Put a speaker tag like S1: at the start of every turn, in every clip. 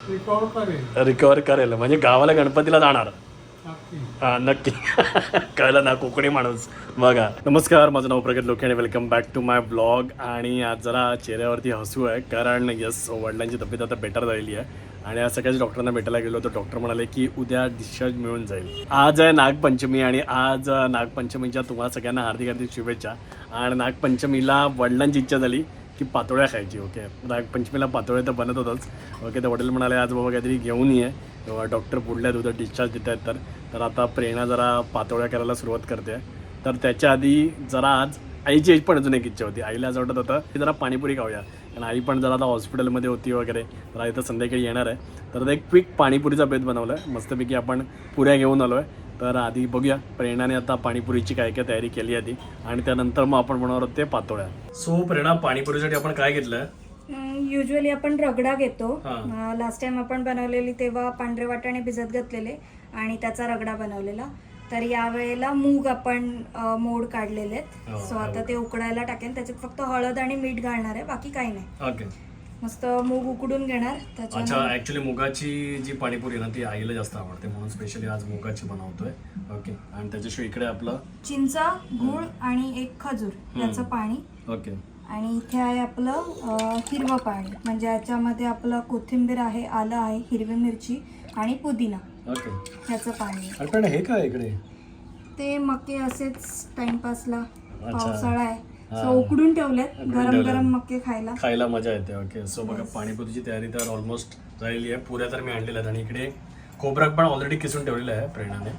S1: करेल.
S2: रिकवर करेल. म्हणजे गावाला गणपतीला जाणार. हा नक्की. कळलं ना कोकणी माणूस. बघा. नमस्कार माझं नाव प्रगत लोके आणि welcome back to my blog आणि आज जरा चेहऱ्यावरती हसू आहे कारण यस वडिलांची तब्येत आता बेटर झालेली आहे. आणि आज सकाळी डॉक्टरांना भेटायला गेलो तर डॉक्टर म्हणाले की उद्या डिस्चार्ज मिळून जाईल. आज आहे नागपंचमी आणि आज नागपंचमीच्या तुम्हाला सगळ्यांना हार्दिक हार्दिक शुभेच्छा. आणि नागपंचमीला वडिलांची इच्छा झाली की पातोळ्या खायची ओके नागपंचमीला पातोळ्या तर बनत होतच. ओके तर वडील म्हणाले आज बाबा काहीतरी घेऊन ये. तेव्हा डॉक्टर पुढल्या उद्या डिस्चार्ज देत आहेत. तर तर आता प्रेरणा जरा पातोळ्या करायला सुरुवात करते. तर त्याच्या आधी जरा आज आईची एक पण अजून एक इच्छा होती. आईला असं वाटत होतं की जरा पाणीपुरी खाऊया. कारण आई पण जरा आता हॉस्पिटलमध्ये होती वगैरे. तर आई तर संध्याकाळी येणार आहे. तर एक क्विक पाणीपुरीचा बेत बनवला आहे मस्तपैकी आपण पुऱ्या घेऊन आलो आहे तर आधी बघूया. प्रेरणाने आता पाणीपुरीची काय काय तयारी केली आधी. आणि त्यानंतर मग आपण बनवणार आहोत ते पातोळ्या. सो प्रेरणा पाणीपुरीसाठी आपण काय घेतलं?
S3: युजली आपण रगडा घेतो.
S2: हा.
S3: लास्ट टाइम आपण बनवलेली तेव्हा पांढरे वाटाणे भिजत घातलेले आणि त्याचा रगडा बनवलेला. तर यावेळेला मूग आपण मोड काढलेले
S2: हो,
S3: आहेत सो आता ते उकडायला टाकेन. त्याच्यात फक्त हळद आणि मीठ घालणार आहे. बाकी काही नाही. मस्त मूग उकडून घेणार
S2: अच्छा
S3: त्याच्या
S2: ऍक्च्युली मुगाची जी पाणीपुरी आहे ना ती आईला जास्त आवडते म्हणून स्पेशली आज मुगाची बनवतोय. ओके आणि त्याच्याशिवाय इकडे आपलं
S3: चिंच गुळ आणि एक खजूर याचं पाणी.
S2: ओके
S3: आणि इथे आहे आपलं अ, हिरवं पाणी. म्हणजे याच्यामध्ये आपलं कोथिंबीर आहे आलं आहे हिरवी मिरची आणि पुदिना.
S2: ओके
S3: ह्याचं पाणी. आहे.
S2: अरे पण हे काय इकडे?
S3: ते मके असेच टाइमपासला. पावसाळा आहे. सो उकडून ठेवलेत गरम. गरम मके खायला.
S2: खायला मजा येते ओके सो बघा पाणीपुरीची तयारी तर ऑलमोस्ट झालेली आहे. पुऱ्या तर मी आणलेल्या आहेत आणि इकडे खोबरं पण ऑलरेडी किसून ठेवलेलं आहे प्रेरणाने.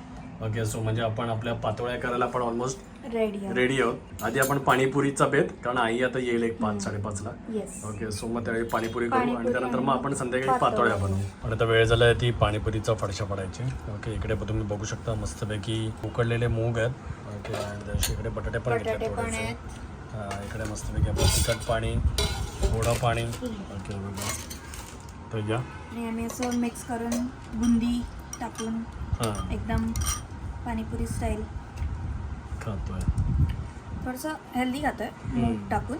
S2: ओके सो म्हणजे आपण आपल्या पातोळ्या करायला पण ऑलमोस्ट
S3: रेडी आहे
S2: रेडी आहोत. आधी आपण पाणीपुरीचा बेत कारण आई आता येईल एक पाच साडेपाचला.
S3: येस
S2: ओके सो मग त्यावेळी पाणीपुरी करू आणि त्यानंतर मग आपण संध्याकाळी पातोळ्या. बनवू. आणि आता वेळ झाला ती पाणीपुरीचा फडशा पडायची. ओके इकडे पण तुम्ही बघू शकता मस्तपैकी उकडलेले मूग आहेत. ओके आणि त्याच्या इकडे बटाटे पण घेतले इकडे मस्तपैकी आपलं तिखट पाणी थोडं पाणी. ओके बघा
S3: आणि आम्ही असं मिक्स करून बुंदी टाकून
S2: हां.
S3: एकदम पाणीपुरी स्टाईल
S2: खातोय.
S3: थोडंसं हेल्दी खातोय मूग. टाकून.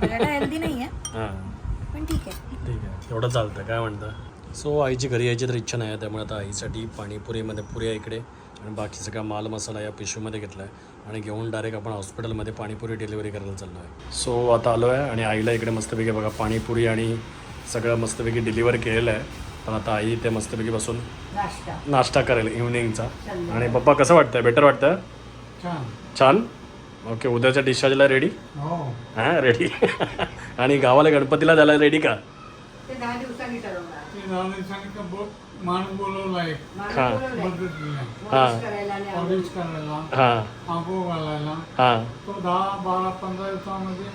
S3: बटाटा हेल्दी नाही आहे
S2: हां.
S3: पण ठीक आहे.
S2: ठीक आहे. एवढं चालतं काय म्हणतं? सो आईची घरी यायची तर इच्छा नाही आहे त्यामुळे आता आईसाठी पाणीपुरीमध्ये पुऱ्या इकडे. आणि बाकी सगळा माल मसाला या पिशवीमध्ये घेतला आहे. आणि घेऊन डायरेक्ट आपण हॉस्पिटलमध्ये पाणीपुरी डिलिव्हरी करायला चाललो आहे. सो आता आलो आहे आणि आईला इकडे मस्तपैकी बघा पाणीपुरी आणि सगळं मस्तपैकी डिलिव्हर केलेलं आहे. पण आता आई ते मस्तपैकी बसून नाश्ता. करेल इव्हनिंगचा आणि पप्पा कसं वाटतंय? बेटर वाटतं
S1: छान.
S2: छान? ओके उद्याच्या डिस्चार्जला रेडी
S1: हो.
S2: हां रेडी आणि गावाला गणपतीला जायला रेडी का?
S1: माणूस बोलवला आहे
S2: हां.
S1: मदतीला.
S2: हां.
S1: करायला
S2: हां.
S1: आंबो घालायला.
S2: हां.
S1: तो दहा बारा पंधरा दिवसामध्ये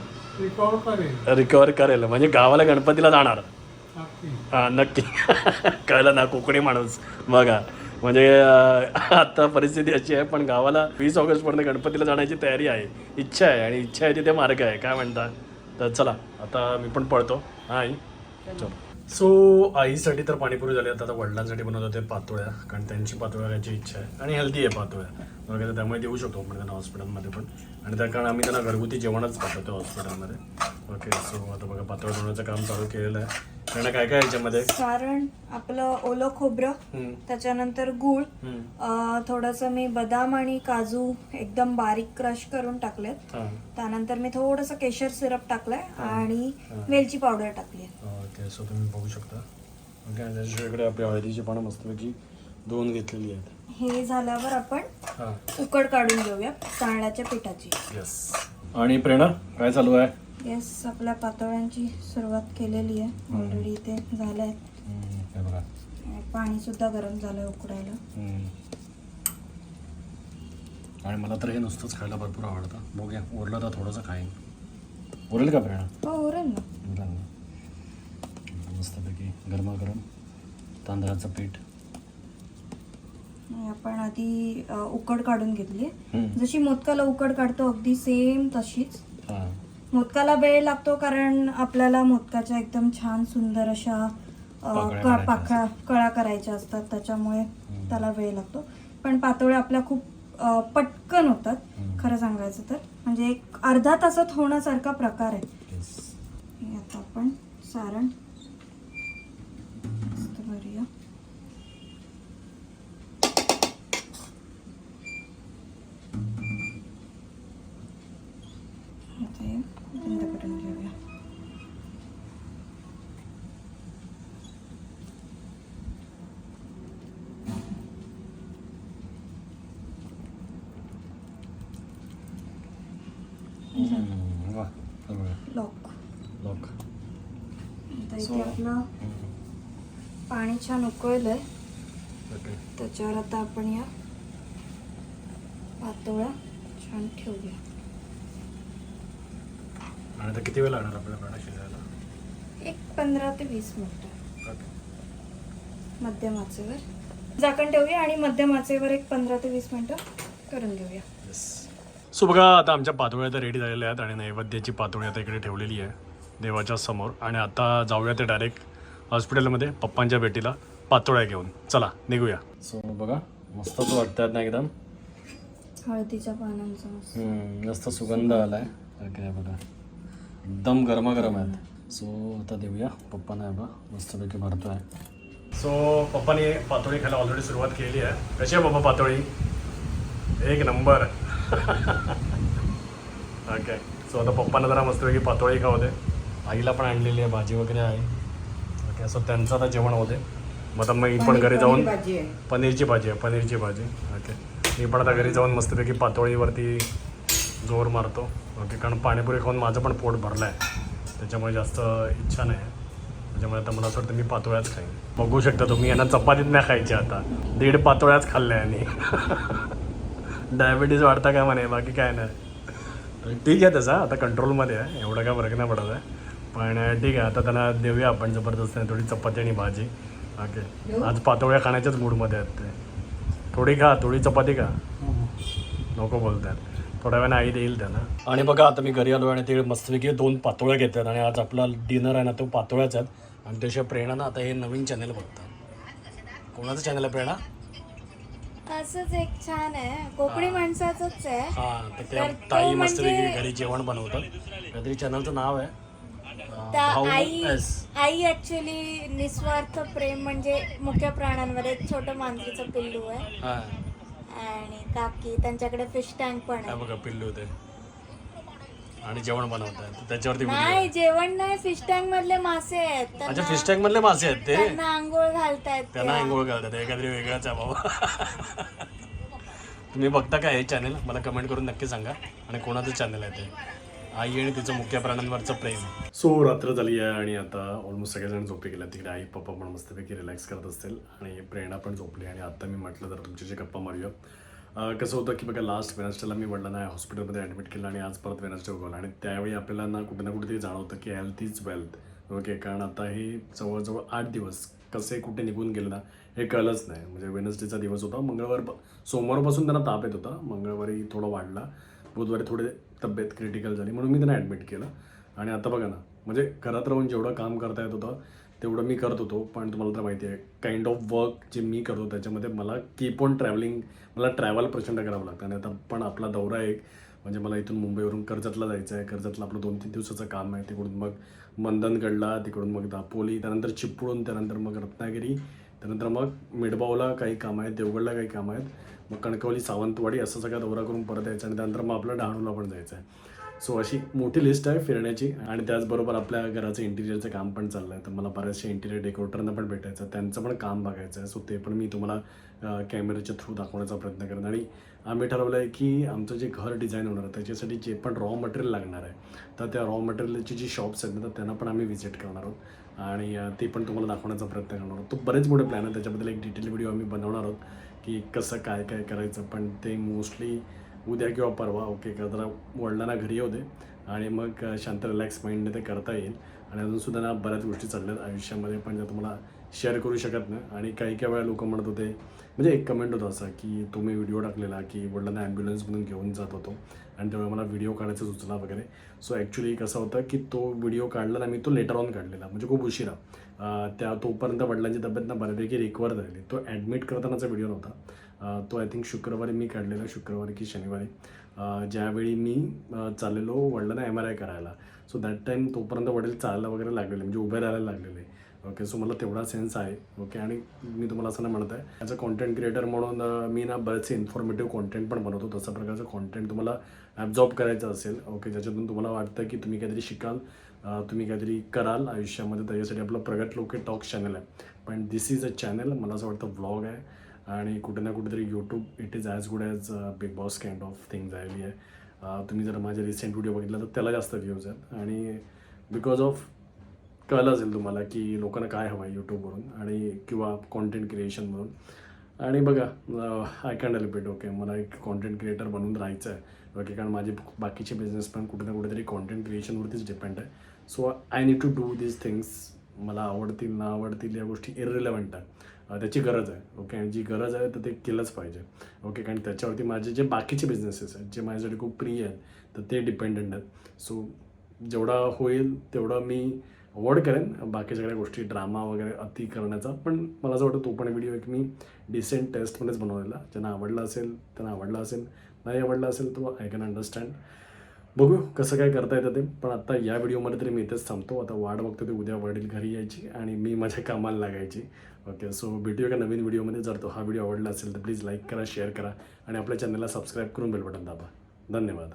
S1: रिकॉर्ड करेल.
S2: रिकवर करेल. म्हणजे गावाला गणपतीला जाणार.
S1: नक्की.
S2: हां नक्की. कळलं ना कोकणी माणूस. बघा. म्हणजे अं, आता परिस्थिती अशी आहे पण गावाला वीस ऑगस्टपर्यंत गणपतीला जाण्याची तयारी आहे. इच्छा आहे आणि इच्छा आहे तिथे मार्ग आहे. काय म्हणता? तर चला आता मी पण पळतो. हां आई. चलो. सो आईसाठी तर पाणीपुरी झाली आता आता वडिलांसाठी बनवत होते पातोळ्या कारण त्यांची पातोळ्या खायची इच्छा आहे. आणि हेल्दी आहे पातोळ्या. वगैरे तर त्यामुळे देऊ शकतो आपण त्यांना हॉस्पिटलमध्ये पण. आणि त्या कारण आम्ही त्यांना घरगुती जेवणच पाठवतो हॉस्पिटलमध्ये ओके सो आता बघा पातोळ्या बनवण्याचं काम चालू केलेलं आहे. त्यांना काय काय याच्यामध्ये?
S3: सारण आपलं ओलं खोबरं त्याच्यानंतर गूळ थोडंसं मी बदाम आणि काजू एकदम बारीक क्रश करून टाकलेत. त्यानंतर मी थोडंसं केशर सिरप टाकलंय आणि वेलची पावडर टाकली
S2: ओके सो तुम्ही बघू शकता. ओके आणि त्याच्याशिवाय इकडे आपली हळदीची पानं मस्तपैकी दोन घेतलेली आहेत.
S3: हे झाल्यावर आपण उकड काढून घेऊया तांदळाच्या पिठाची.
S2: येस आणि प्रेरणा काय चालू आहे?
S3: येस आपल्या पातोळ्यांची सुरुवात केलेली आहे. ऑलरेडी ते झालंय. पाणी सुद्धा गरम झालंय उकडायला.
S2: आणि मला तर हे नुसतंच खायला भरपूर आवडतं. बघूया उरलं तर थोडंसं खाईन. उरेल का प्रेरणा
S3: हो उरेल ना.
S2: उरेल ना. मस्तपैकी गरमागरम तांदळाचं पीठ.
S3: आपण आधी उकड काढून घेतली. जशी मोदकाला उकड काढतो अगदी सेम तशीच. मोदकाला वेळ लागतो कारण आपल्याला मोदकाच्या एकदम छान सुंदर अशा
S2: पाकळ्या
S3: कळा करायच्या असतात. त्याच्यामुळे त्याला वेळ लागतो. पण पातोळ्या आपल्या खूप पटकन होतात. खरं सांगायचं तर. म्हणजे एक अर्धा तासात होण्यासारखा प्रकार आहे. हे आता आपण सारण
S2: हम्म, वा बघा
S3: लॉक.
S2: लॉक.
S3: आता इथे आपलं पाणी छान उकळलंय.
S2: ओके.
S3: त्याच्यावर आता आपण या पातोळ्या छान ठेवूया.
S2: आणि आता किती वेळ लागणार आपल्याला पेढा शिजायला?
S3: एक पंधरा ते वीस मिनिटं.
S2: ओके.
S3: मध्यम आचेवर. झाकण ठेवूया आणि मध्यम आचेवर एक पंधरा ते वीस मिनिटं करून घेऊया.
S2: सो बघा आता आमच्या पातोळ्या तर रेडी झालेल्या आहेत आणि नैवेद्याची पातोळी आता इकडे ठेवलेली आहे देवाच्या समोर. आणि आता जाऊया ते डायरेक्ट हॉस्पिटलमध्ये पप्पांच्या भेटीला पातोळ्या घेऊन. चला निघूया. सो बघा मस्तच वाटतात ना एकदम?
S3: हळदीच्या पानांचा मस्त.
S2: मस्त सुगंध आलाय. ओके बघा. एकदम गरमागरम आहेत. सो आता देऊया. पप्पाने बघा मस्तपैकी भरतोय. सो पप्पाने पातोळी खायला ऑलरेडी सुरुवात केली आहे. कशी आहे पप्पा पातोळी? एक नंबर. ओके सो आता पप्पांना जरा मस्तपैकी पातोळी खाऊ दे. आईला पण आणलेली आहे भाजी वगैरे आहे. ओके सो त्यांचं आता जेवण होते मग आता मी पण घरी जाऊन पनीरची भाजी आहे पनीरची भाजी. ओके मी पण आता घरी जाऊन मस्तपैकी पातोळीवरती जोर मारतो. ओके कारण पाणीपुरी खाऊन माझं पण पोट भरलं आहे त्याच्यामुळे जास्त इच्छा नाही. आहे त्याच्यामुळे आता मला असं वाटतं मी पातोळ्याच खाईन. बघू शकता तुम्ही यांना चपातीत नाही खायची आता. दीड पातोळ्याच खाल्ल्या यांनी. डायबिटीज वाढता काय म्हणे? बाकी काय नाही. ठीक आहे तसा आता कंट्रोलमध्ये आहे एवढं काय फरक नाही पडत आहे. पण ठीक आहे आता त्यांना देऊया आपण जबरदस्त थोडी चपाती आणि भाजी. ओके आज पातोळ्या खाण्याच्याच मूडमध्ये आहेत ते. थोडी खा थोडी चपाती खा. नको बोलतात. थोड्या वेळाने आई देईल त्यांना. आणि बघा आता मी घरी आलो आणि ते मस्तपैकी दोन पातोळ्या घेतात आणि आज आपला डिनर आहे ना तो पातोळ्याच आहेत. आणि त्याशिवाय प्रेरणा ना आता हे नवीन चॅनल बघतात. कोणाचं चॅनल आहे प्रेरणा?
S3: असंच एक छान आहे. कोकणी माणसाचंच आहे.
S2: हां तर
S3: तर
S2: त्या
S3: तो
S2: ताई
S3: म्हणजे-
S2: मस्तपैकी घरी जेवण बनवतात काहीतरी चॅनलचं नाव आहे. अं,
S3: त्या
S2: भाऊ
S3: आई आई ऍक्च्युली निस्वार्थ प्रेम म्हणजे मुख्य प्राण्यांवर एक छोटं मांजरीचं पिल्लू आहे.
S2: हां.
S3: आणि काकी त्यांच्याकडे फिश टँक पण आहे.
S2: बघा पिल्लू ते. आणि जेवण बनवतात त्याच्यावरती
S3: नाही. जेवण नाही फिश टँक मधले मासे आहेत.
S2: अच्छा
S3: त्यांना-
S2: फिश टँक मधले मासे आहेत ते?
S3: त्यांना आंघोळ घालतायत
S2: त्यांना
S3: त्या.
S2: आंघोळ घालतात हे काहीतरी वेगळाच आहे बाबा. तुम्ही बघता का हे चॅनल मला कमेंट करून नक्की सांगा. आणि कोणाचं चॅनल आहे ते? आई आणि तिचं मुख्य प्राण्यांवरचं प्रेम. सो रात्र झाली आहे आणि आता ऑलमोस्ट सगळेजण झोपे गेले तिकडे आई पप्पा पण मस्तपैकी रिलॅक्स करत असतील. आणि प्रेरणा पण झोपली आणि आता मी म्हटलं तर तुमच्याशी गप्पा मारूया. कसं होतं की बघा लास्ट वेनस्डेला मी वडिलांना हॉस्पिटलमध्ये ॲडमिट केलं आणि आज परत वेनस्डे उगवलं. आणि त्यावेळी आपल्याला ना कुठे ना कुठेतरी जाणवतं की हेल्थ इज वेल्थ ओके कारण आता हे जवळजवळ आठ दिवस कसे कुठे निघून गेले ना हे कळलंच नाही. म्हणजे वेनस्डेचा दिवस होता. मंगळवार सोमवारपासून त्यांना ताप येत होता. मंगळवारी थोडा वाढला. बुधवारी थोडे तब्येत क्रिटिकल झाली म्हणून मी त्यांना ॲडमिट केलं. आणि आता बघा ना म्हणजे घरात राहून जेवढं काम करता येत होतं तेवढं मी करत होतो पण तुम्हाला तर माहिती आहे काइंड ऑफ वर्क जे मी करतो त्याच्यामध्ये मला कीप ऑन ट्रॅव्हलिंग मला ट्रॅव्हल प्रचंड करावं लागतं. आणि आता पण आपला दौरा एक म्हणजे मला इथून मुंबईवरून कर्जतला जायचं आहे कर्जतला आपलं दोन तीन दिवसाचं काम आहे तिकडून मग मंदनगडला तिकडून मग दापोली त्यानंतर चिपळूण त्यानंतर मग रत्नागिरी त्यानंतर मग मिडबावला काही काम आहेत देवगडला काही काम आहेत मग कणकवली सावंतवाडी असं सगळा दौरा करून परत यायचं. आणि त्यानंतर मग आपलं डहाणूला पण जायचं आहे सो अशी मोठी लिस्ट आहे फिरण्याची. आणि त्याचबरोबर आपल्या घराचं इंटिरियरचं काम पण चाललं आहे तर मला बऱ्याचशा इंटिरियर डेकोरेटरना पण भेटायचं त्यांचं पण काम बघायचं आहे सो ते पण मी तुम्हाला कॅमेऱ्याच्या थ्रू दाखवण्याचा प्रयत्न करेन आणि आम्ही ठरवलं आहे की आमचं जे घर डिझाईन होणार आहे त्याच्यासाठी जे पण रॉ मटेरियल लागणार आहे तर त्या रॉ मटेरियलची जी शॉप्स आहेत ना तर त्यांना पण आम्ही व्हिजिट करणार आहोत. आणि ते पण तुम्हाला दाखवण्याचा प्रयत्न करणार आहोत. तो बरेच मोठे प्लॅन आहे त्याच्याबद्दल एक डिटेल व्हिडिओ आम्ही बनवणार आहोत की कसं काय काय करायचं. पण ते मोस्टली उद्या किंवा परवा ओके का जरा वडिलांना घरी येऊ दे. आणि मग शांत रिलॅक्स माइंडने ते करता येईल. आणि अजूनसुद्धा ना बऱ्याच गोष्टी चालल्यात आयुष्यामध्ये पण ज्या तुम्हाला शेअर करू शकत नाही. आणि काही काही वेळा लोक म्हणत होते म्हणजे एक कमेंट होता असा की तुम्ही व्हिडिओ टाकलेला की वडिलांना ॲम्ब्युलन्समधून घेऊन जात होतो. आणि त्यामुळे मला व्हिडिओ काढायचा सुचला वगैरे. सो ॲक्च्युली कसं होतं की तो व्हिडिओ काढला ना मी तो लेटर ऑन काढलेला. म्हणजे खूप उशिरा. त्या तोपर्यंत वडिलांची तब्येत ना बऱ्यापैकी रिकवर झालेली. तो ॲडमिट करतानाचा व्हिडिओ नव्हता. तो आय थिंक शुक्रवारी मी काढलेला शुक्रवारी की शनिवारी. ज्यावेळी मी चाललेलो वडिलांना एम आर आय करायला. सो दॅट टाईम तोपर्यंत वडील चालायला वगैरे लागलेले म्हणजे उभे राहायला लागलेले. ओके सो मला तेवढा सेन्स आहे. ओके आणि मी तुम्हाला असं नाही म्हणत आहे ॲज अ कॉन्टेंट क्रिएटर म्हणून मी ना बरेचसे इन्फॉर्मेटिव्ह कॉन्टेंट पण बनवतो. तशा प्रकारचं कॉन्टेंट तुम्हाला ॲब्झॉर्ब करायचं असेल ओके ज्याच्यातून तुम्हाला वाटतं की तुम्ही काहीतरी शिकाल तुम्ही काहीतरी कराल आयुष्यामध्ये. त्याच्यासाठी आपलं प्रगत लोके टॉक चॅनल आहे. पण दिस इज अ चॅनल मला असं वाटतं व्लॉग आहे. आणि कुठे ना कुठेतरी YouTube it is as good as Big Boss kind of thing झालेली आहे तुम्ही जर माझे रिसेंट व्हिडिओ बघितला तर त्याला जास्त व्ह्यूज आहेत. आणि बिकॉज ऑफ कळलं असेल तुम्हाला की लोकांना काय हवं आहे यूट्यूबवरून आणि किंवा कॉन्टेंट क्रिएशनवरून आणि बघा आय कॅन रिपीट ओके मला एक कॉन्टेंट क्रिएटर बनून राहायचं आहे ओके कारण माझे बाकीचे बिझनेस पण कुठे ना कुठेतरी कॉन्टेंट क्रिएशनवरतीच डिपेंड आहे. So I need to do these things मला आवडतील ना आवडतील या गोष्टी इररिलेवंट आहे. त्याची गरज आहे ओके आणि जी गरज आहे तर ते केलंच पाहिजे ओके कारण त्याच्यावरती माझे जे बाकीचे बिझनेसेस आहेत जे माझ्यासाठी खूप प्रिय आहेत तर ते डिपेंडंट आहेत. सो जेवढा होईल तेवढं मी अवॉइड करेन बाकी सगळ्या गोष्टी ड्रामा वगैरे अति करण्याचा. पण मला असं वाटतं तो पण व्हिडिओ एक मी डिसेंट टेस्टमध्येच बनवलेला. ज्यांना आवडला असेल त्यांना आवडला असेल नाही आवडला असेल तो आय कॅन अंडरस्टँड बघू कसं काय करता येतं ते. पण आता या व्हिडिओमध्ये तरी मी इथेच थांबतो. आता वाट बघतो ते उद्या वडील घरी यायची आणि मी माझ्या कामाला लागायची. ओके सो भेटूया का नवीन व्हिडिओमध्ये. जर तो हा व्हिडिओ आवडला असेल तर प्लीज लाईक करा शेअर करा आणि आपल्या चॅनलला सबस्क्राईब करून बेल बटन दाबा. धन्यवाद.